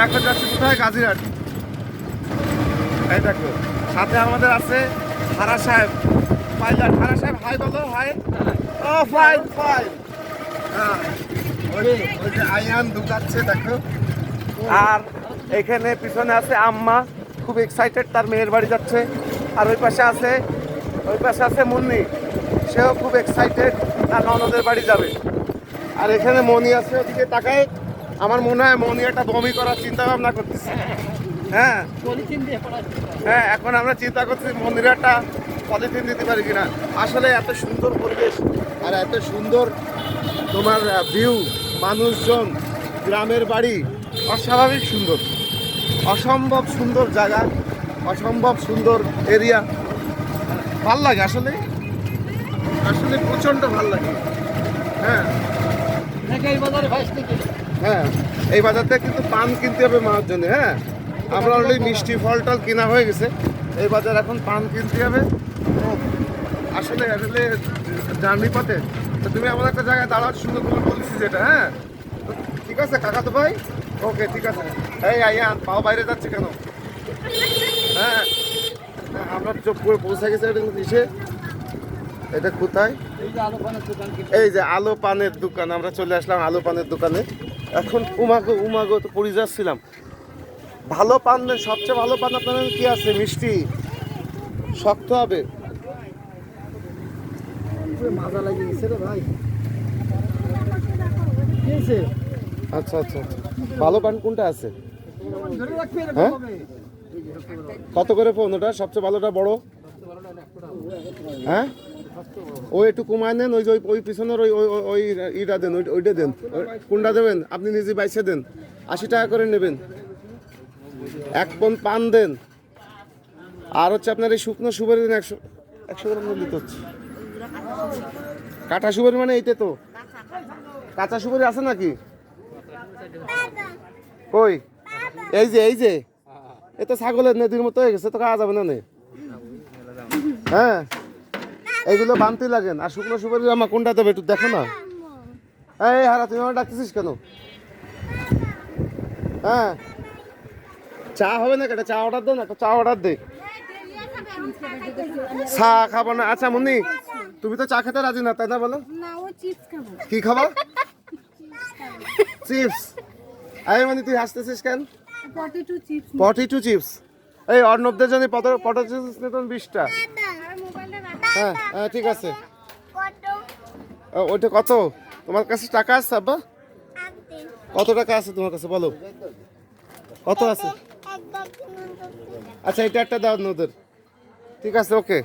আমরা এখন যাচ্ছি কোথায় গাজীরহাট এই দেখো, সাথে আমাদের আছে হারা সাহেব। পাইলট হারা সাহেব, হাই বলো, হাই। ও ফাইন ফাইন হ্যাঁ ওই দেখো। আর এখানে পিছনে আছে আম্মা, খুব এক্সাইটেড তার মেয়ের বাড়ি যাচ্ছে। আর ওই পাশে আছে, ওই পাশে আছে মুন্নি। সেও খুব এক্সাইটেড তার ননদের বাড়ি যাবে। আর এখানে মনি আছে, ওদিকে তাকায়। আমার মনে হয় মনি একটা বমি করার চিন্তা ভাবনা করতেছে। হ্যাঁ। হ্যাঁ এখন আমরা চিন্তা করছি মন্দিরে একটা পলিথিন দিতে পারি কিনা। আসলে এত সুন্দর পরিবেশ আর এত সুন্দর তোমার ভিউ মানুষজন, গ্রামের বাড়ি, অস্বাভাবিক সুন্দর। অসম্ভব সুন্দর জায়গা, অসম্ভব সুন্দর এরিয়া ভালো লাগে আসলে? আসলে প্রচণ্ড ভালো লাগে। হ্যাঁ। হ্যাঁ এই বাজার থেকে কিন্তু পান কিনতে হবে মার জন্য হ্যাঁ? আমরা অলরেডি মিষ্টি ফল টল কেনা হয়ে গেছে। এই বাজার এখন পান কিনতে হবে। আসলে আসলে জার্নি পথে। তো তুমি আমার একটা জায়গায় দাঁড়াও সুন্দর করে বলছি যেটা হ্যাঁ? ঠিক আছে কাকা তো ভাই? ওকে ঠিক আছে। এই আইয়ান পাও বাইরে যাচ্ছে কেন? হ্যাঁ হ্যাঁ, আমরা চোখ করে পৌঁছে গেছে এটা নিচে। এটা কোথায়? এই যে আলো পানের দোকান, আমরা চলে আসলাম আলো পানের দোকানে। এখন উমাগো উমাগো তো পড়ে যাচ্ছিলাম। ভালো পান সবচেয়ে ভালো পান আপনাদের কি আছে? মিষ্টি? শক্ত হবে। মাজা লাগিয়ে গেছে রে ভাই আচ্ছা আচ্ছা আচ্ছা। ভালো পান কোনটা আছে? হ্যাঁ? কত করে ফোন ওটা সবচেয়ে ভালোটা বড়? হ্যাঁ? ওই একটু কমায় নেন ওই যে ওই- পিছনের ওই ওই ইটা দেন, ওই- ওইটা দেন। কোনটা দেবেন? আপনি নিজে বাইসে দেন। আশি টাকা করে নেবেন। এক পন পান দেন। আর হচ্ছে আপনার এই শুকনো সুপারি দেন একশো একশো গ্রাম নিতে হচ্ছে। কাঁটা সুপারি মানে এইটা তো? কাঁচা সুপারি আছে নাকি? কই? এই যে এই যে। এ তো ছাগলের নদীর মতো হয়ে গেছে, তো খাওয়া যাবে না নে? হ্যাঁ? এইগুলো বানতে লাগেন আর শুকনো সুপারি আমার কোনটা দেবে একটু দেখো না। এই হারা তুই আমার ডাকতেছিস কেন? হ্যাঁ। চা হবে না কেটে? চা অর্ডার দে না একটা চা অর্ডার দে। চা খাব না। আচ্ছা মুন্নি তুমি তো চা খেতে রাজি না তাই না বলো? কি খাব? চিপস আরে মানে তুই হাসতেছিস কেন? Potato chips forty two chips. এই অর্ণবদের জন্য পটো চিপস নিতেন বিশটা। হ্যাঁ হ্যাঁ ঠিক আছে। ওইটা কত? তোমার কাছে টাকা আছে আব্বা? কত টাকা আছে তোমার কাছে? বলো। কত আছে? আচ্ছা এটা একটা দাও নদের ওদের ঠিক আছে ওকে।